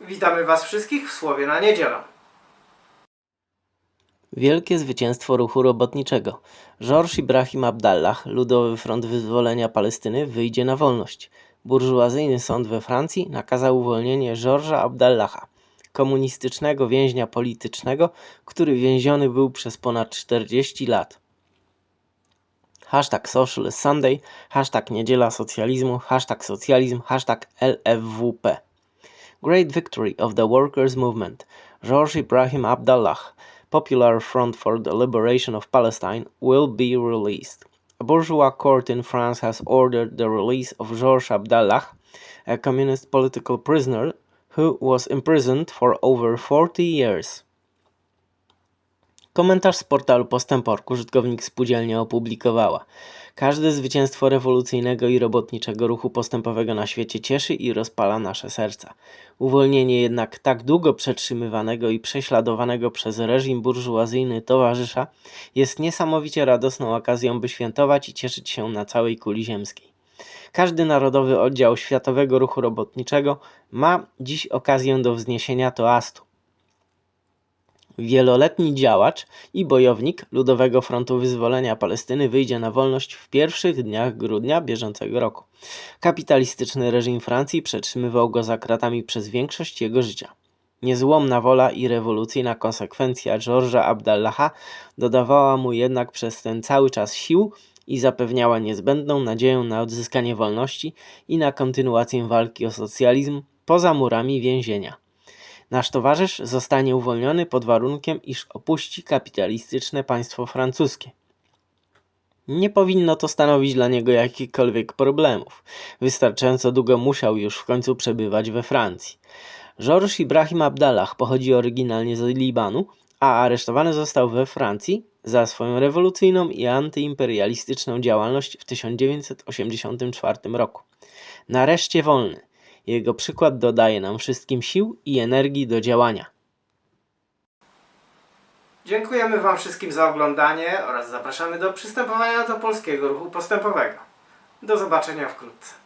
Witamy Was wszystkich w Słowie na Niedzielę. Wielkie zwycięstwo ruchu robotniczego. Georges Ibrahim Abdallah, Ludowy Front Wyzwolenia Palestyny, wyjdzie na wolność. Burżuazyjny sąd we Francji nakazał uwolnienie Georgesa Abdallaha, komunistycznego więźnia politycznego, który więziony był przez ponad 40 lat. Hashtag Social Sunday, hashtag Niedziela Socjalizmu, hashtag Socjalizm, hashtag LFWP. Great Victory of the Workers' Movement. George Ibrahim Abdallah, Popular Front for the Liberation of Palestine, will be released. A bourgeois court in France has ordered the release of Georges Abdallah, a communist political prisoner who was imprisoned for over 40 years. Komentarz z portalu Postęporku użytkownik spółdzielnia opublikowała. Każde zwycięstwo rewolucyjnego i robotniczego ruchu postępowego na świecie cieszy i rozpala nasze serca. Uwolnienie jednak tak długo przetrzymywanego i prześladowanego przez reżim burżuazyjny towarzysza jest niesamowicie radosną okazją, by świętować i cieszyć się na całej kuli ziemskiej. Każdy narodowy oddział Światowego Ruchu Robotniczego ma dziś okazję do wzniesienia toastu. Wieloletni działacz i bojownik Ludowego Frontu Wyzwolenia Palestyny wyjdzie na wolność w pierwszych dniach grudnia bieżącego roku. Kapitalistyczny reżim Francji przetrzymywał go za kratami przez większość jego życia. Niezłomna wola i rewolucyjna konsekwencja Georgesa Abdallaha dodawała mu jednak przez ten cały czas sił i zapewniała niezbędną nadzieję na odzyskanie wolności i na kontynuację walki o socjalizm poza murami więzienia. Nasz towarzysz zostanie uwolniony pod warunkiem, iż opuści kapitalistyczne państwo francuskie. Nie powinno to stanowić dla niego jakichkolwiek problemów. Wystarczająco długo musiał już w końcu przebywać we Francji. Georges Ibrahim Abdallah pochodzi oryginalnie z Libanu, a aresztowany został we Francji za swoją rewolucyjną i antyimperialistyczną działalność w 1984 roku. Nareszcie wolny. Jego przykład dodaje nam wszystkim sił i energii do działania. Dziękujemy Wam wszystkim za oglądanie oraz zapraszamy do przystępowania do Polskiego Ruchu Postępowego. Do zobaczenia wkrótce.